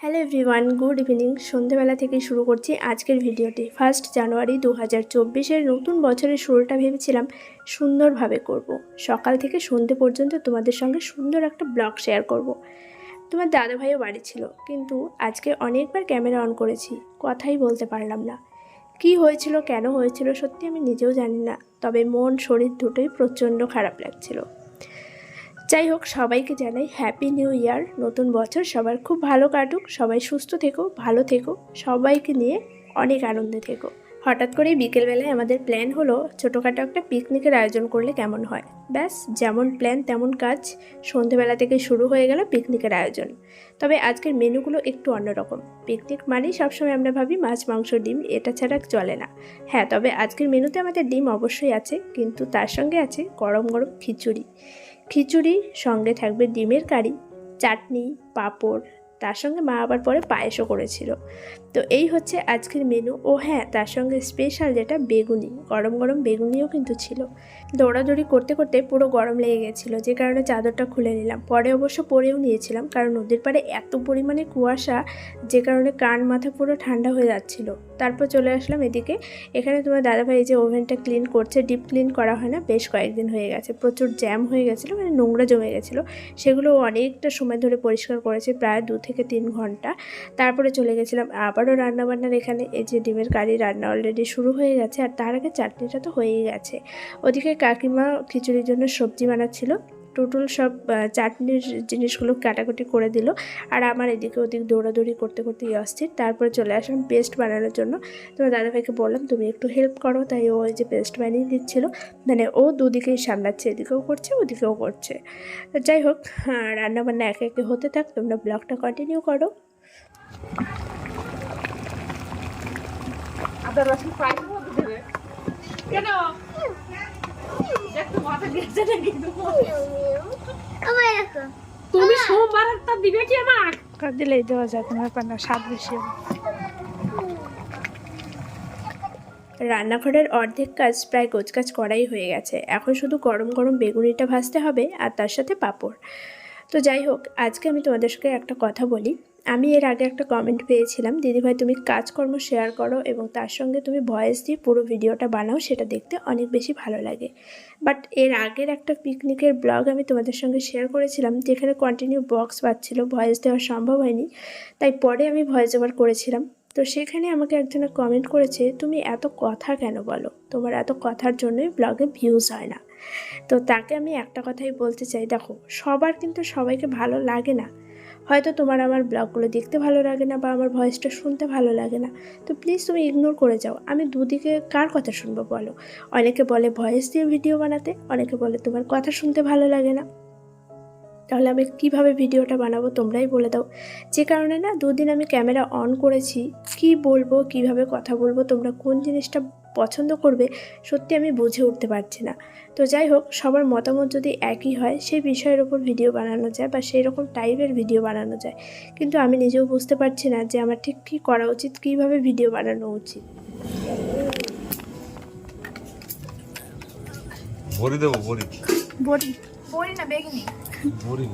Hello everyone good evening সন্ধেবেলা থেকে শুরু করছি আজকের ভিডিওটি ফার্স্ট জানুয়ারি দু হাজার চব্বিশের নতুন বছরের শুরুটা ভেবেছিলাম সুন্দরভাবে করব। সকাল থেকে সন্ধে পর্যন্ত তোমাদের সঙ্গে সুন্দর একটা ব্লগ শেয়ার করব। তোমার দাদাভাইও বাড়ি ছিল, কিন্তু আজকে অনেকবার ক্যামেরা অন করেছি, কথাই বলতে পারলাম না কি হয়েছিল, কেন হয়েছিল সত্যি আমি নিজেও জানি না, তবে মন, শরীর দুটোই প্রচণ্ড খারাপ লাগছিল যাই হোক সবাইকে জানাই হ্যাপি নিউ ইয়ার নতুন বছর সবার খুব ভালো কাটুক, সবাই সুস্থ থেকো, ভালো থেকো, সবাইকে নিয়ে অনেক আনন্দে থেকো। হঠাৎ করেই বিকেলবেলায় আমাদের প্ল্যান হলো ছোটোখাটো একটা পিকনিকের আয়োজন করলে কেমন হয়। ব্যাস, যেমন প্ল্যান তেমন কাজ। সন্ধেবেলা থেকে শুরু হয়ে গেল পিকনিকের আয়োজন। তবে আজকের মেনুগুলো একটু অন্যরকম। পিকনিক মানেই সবসময় আমরা ভাবি মাছ, মাংস, ডিম, এটা ছাড়া চলে না। হ্যাঁ তবে আজকের মেনুতে আমাদের ডিম অবশ্যই আছে, কিন্তু তার সঙ্গে আছে গরম গরম খিচুড়ি। খিচুড়ি সঙ্গে থাকবে ডিমের কারি চাটনি পাঁপড়। তার সঙ্গে মা আবার পরে পায়েসও করেছিল। তো এই হচ্ছে আজকের মেনু ও হ্যাঁ তার সঙ্গে স্পেশাল যেটা বেগুনি, গরম গরম বেগুনিও কিন্তু ছিল। দৌড়াদৌড়ি করতে করতে পুরো গরম লেগে গেছিল, যে কারণে চাদরটা খুলে নিলাম। পরে অবশ্য পরেও নিয়েছিলাম, কারণ নদীর পাড়ে এত পরিমাণে কুয়াশা, যে কারণে কান মাথা পুরো ঠান্ডা হয়ে যাচ্ছিল। তারপর চলে আসলাম এদিকে। এখানে তোমার দাদাভাই যে ওভেনটা ক্লিন করছে ডিপ ক্লিন করা হয় না, বেশ কয়েকদিন হয়ে গেছে। প্রচুর জ্যাম হয়ে গেছিল মানে নোংরা জমে গেছিল। সেগুলো অনেকটা সময় ধরে পরিষ্কার করেছে, প্রায় দু থেকে তিন ঘণ্টা। তারপরে চলে গেছিলাম আবারও রান্নাবান্নার এখানে। এই যে ডিমের কারি রান্না অলরেডি শুরু হয়ে গেছে, আর তার আগে চাটনিটা তো হয়েই গেছে। ওদিকে কাকিমা খিচুড়ির জন্য সবজি বানাচ্ছিল। টোটাল সব চাটনির জিনিসগুলো কাটাকুটি করে দিল। আর আমার এদিকে ওদিক দৌড়াদৌড়ি করতে করতে অস্থির তারপরে চলে আসলাম পেস্ট বানানোর জন্য। তোমার দাদাভাইকে বললাম, তুমি একটু হেল্প করো। তাই ও যে পেস্ট বানিয়ে দিচ্ছিল। মানে ও দুদিকেই সামলাচ্ছে, এদিকেও করছে, ওদিকেও করছে। তো যাই হোক রান্নাবান্না একে একে হতে থাক, তোমরা ব্লগটা কন্টিনিউ করো। আদা রসুন পায়ের মধ্যে দেবে কেন একটু মাথা দিয়েছে না কিন্তু তুমি সোমবার একটা দিবে কি আমার দিলেই দেওয়া যায় তোমার পান্না স্বাদ বেশি রান্নাঘরের অর্ধেক কাজ প্রায় গোছকাজ করাই হয়ে গেছে। এখন শুধু গরম গরম বেগুনিটা ভাজতে হবে আর তার সাথে পাঁপড়। তো যাই হোক আজকে আমি তোমাদের সঙ্গে একটা কথা বলি। আমি এর আগে একটা কমেন্ট পেয়েছিলাম, দিদিভাই, তুমি কাজকর্ম শেয়ার করো এবং তার সঙ্গে তুমি ভয়েস দিয়ে পুরো ভিডিওটা বানাও, সেটা দেখতে অনেক বেশি ভালো লাগে। বাট এর আগের একটা পিকনিকের ব্লগ আমি তোমাদের সঙ্গে শেয়ার করেছিলাম, যেখানে কন্টিনিউ বক্স পাচ্ছিল ভয়েস দেওয়া সম্ভব হয়নি, তাই পরে আমি ভয়েস ওভার করেছিলাম। তো সেখানে আমাকে একজনে কমেন্ট করেছে, তুমি এত কথা কেন বলো? তোমার এত কথার জন্যই ব্লগে ভিউজ হয় না। তো তাকে আমি একটা কথাই বলতে চাই, দেখো, সবার কিন্তু সবাইকে ভালো লাগে না। হয়তো তোমার আমার ব্লগগুলো দেখতে ভালো লাগে না বা আমার ভয়েসটা শুনতে ভালো লাগে না। তো প্লিজ তুমি ইগনোর করে যাও। আমি দুদিকে কার কথা শুনব বলো? অনেকে বলে ভয়েস দিয়ে ভিডিও বানাতে, অনেকে বলে তোমার কথা শুনতে ভালো লাগে না। তাহলে আমি কীভাবে ভিডিওটা বানাবো তোমরাই বলে দাও। যে কারণে না দুদিন আমি ক্যামেরা অন করেছি কি বলব কীভাবে কথা বলব তোমরা কোন জিনিসটা পছন্দ করবে সত্যি আমি বুঝে উঠতে পারছি না। তো যাই হোক সবার মতামত যদি একই হয় সেই বিষয়ের ওপর ভিডিও বানানো যায় বা সেই রকম টাইপের ভিডিও বানানো যায়। কিন্তু আমি নিজেও বুঝতে পারছি না যে আমার ঠিক কী করা উচিত কীভাবে ভিডিও বানানো উচিত। বড়ি দেবো বড়ি বলি বড়ি না বেগুনি। বড়ি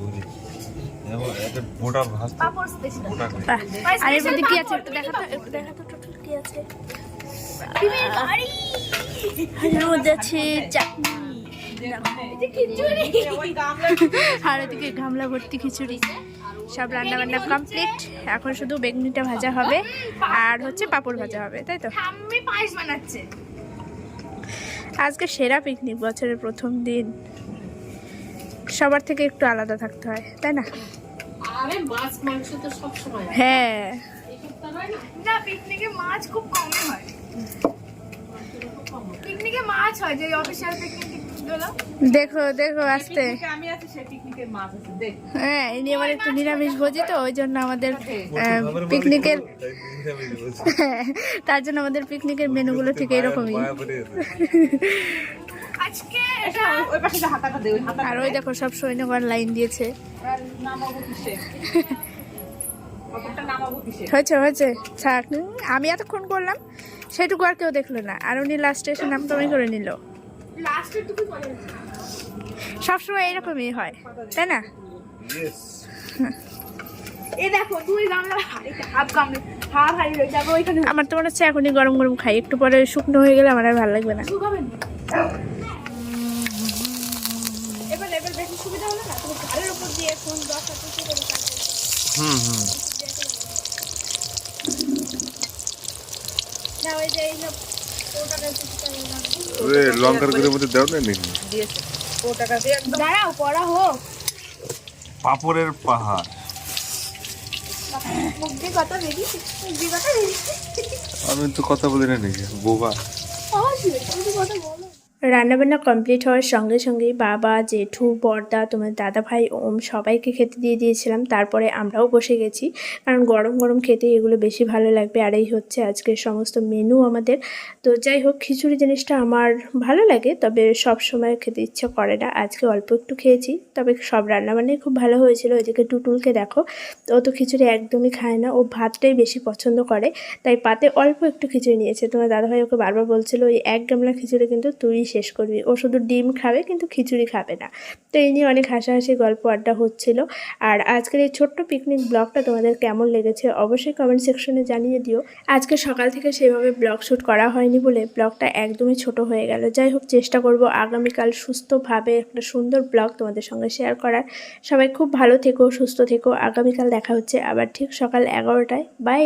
আর এর মধ্যে কি আছে? একটু দেখাতো একটু দেখাতো টোটাল কি আছে? এর মধ্যে আছে চাটনি। আর এদিকে গামলা ভর্তি খিচুড়ি। সব রান্না বান্না কমপ্লিট এখন শুধু বেগুনিটা ভাজা হবে। আর হচ্ছে পাঁপড় ভাজা হবে তাই তো? বানাচ্ছে। আজকে সেরা পিকনিক বছরের প্রথম দিন। সবার থেকে একটু আলাদা থাকতে হয় তাই না? আরে মাছ মাংস তো সব সময় হ্যাঁ। না পিকনিকে মাছ খুব কমই হয়। পিকনিকে মাছ হয় যে অফিসিয়াল পিকনিক দেখো দেখো আসতে। আমি আছি সেই পিকনিকের মাছ আছে দেখ। হ্যাঁ ইনি আবার একটু নিরামিষ ভোজি তো ওই জন্য আমাদের পিকনিকের তার জন্য আমাদের পিকনিকের মেনুগুলো ঠিক এরকমই। আজকে এটা ওই পাশে যে হাতাটা দে ওই হাতা আর ওই দেখো সব সৈন্যগণ লাইন দিয়েছে। নামাবো কিসে? হয়েছে হয়েছে। থাক আমি এতক্ষণ করলাম সেটুকু আর কেউ দেখল না। আর উনি লাস্টে এসে নাম তুমি করে নিল। সবসময় এরকমই হয় তাই না? আমার তো মনে হচ্ছে এখনই গরম গরম খাই একটু পরে শুকনো হয়ে গেলে আমার আর ভালো লাগবে না? হুম হুম। লঙ্কার গুঁড়োর মধ্যে দেও না দাঁড়াও পড়া হোক। পাপড়ের পাহাড়। আমি তো কথা বলি না নাকি? বোবা। কথা রান্নাবান্না কমপ্লিট হওয়ার সঙ্গে সঙ্গেই বাবা, জেঠু বর্দা তোমার দাদা ভাই ওম সবাইকে খেতে দিয়ে দিয়েছিলাম। তারপরে আমরাও বসে গেছি। কারণ গরম গরম খেতে এগুলো বেশি ভালো লাগবে। আর এই হচ্ছে আজকের সমস্ত মেনু আমাদের। তো যাই হোক, খিচুড়ি জিনিসটা আমার ভালো লাগে, তবে সব সময় খেতে ইচ্ছে করে না। আজকে অল্প একটু খেয়েছি, তবে সব রান্নাবান্নাই খুব ভালো হয়েছিল। ওইদিকে টুটুলকে দেখো, ও তো খিচুড়ি একদমই খায় না। ও ভাতটাই বেশি পছন্দ করে, তাই পাতে অল্প একটু খিচুড়ি নিয়েছে। তোমার দাদাভাই ওকে বারবার বলছিল, ওই এক গামলা খিচুড়ি কিন্তু তুই শেষ করবি। ও শুধু ডিম খাবে, কিন্তু খিচুড়ি খাবে না। তো এই নিয়ে অনেক হাসাহাসি, গল্প, আড্ডা হচ্ছিল। আর আজকের এই ছোট্ট পিকনিক ব্লগটা তোমাদের কেমন লেগেছে অবশ্যই কমেন্ট সেকশনে জানিয়ে দিও। আজকে সকাল থেকে সেভাবে ব্লগ শ্যুট করা হয়নি বলে ব্লগটা একদমই ছোট হয়ে গেল। যাই হোক, চেষ্টা করব আগামীকাল সুস্থভাবে একটা সুন্দর ব্লগ তোমাদের সঙ্গে শেয়ার করার। সবাই খুব ভালো থেকো, সুস্থ থেকো। আগামীকাল দেখা হচ্ছে আবার ঠিক সকাল এগারোটায়। বাই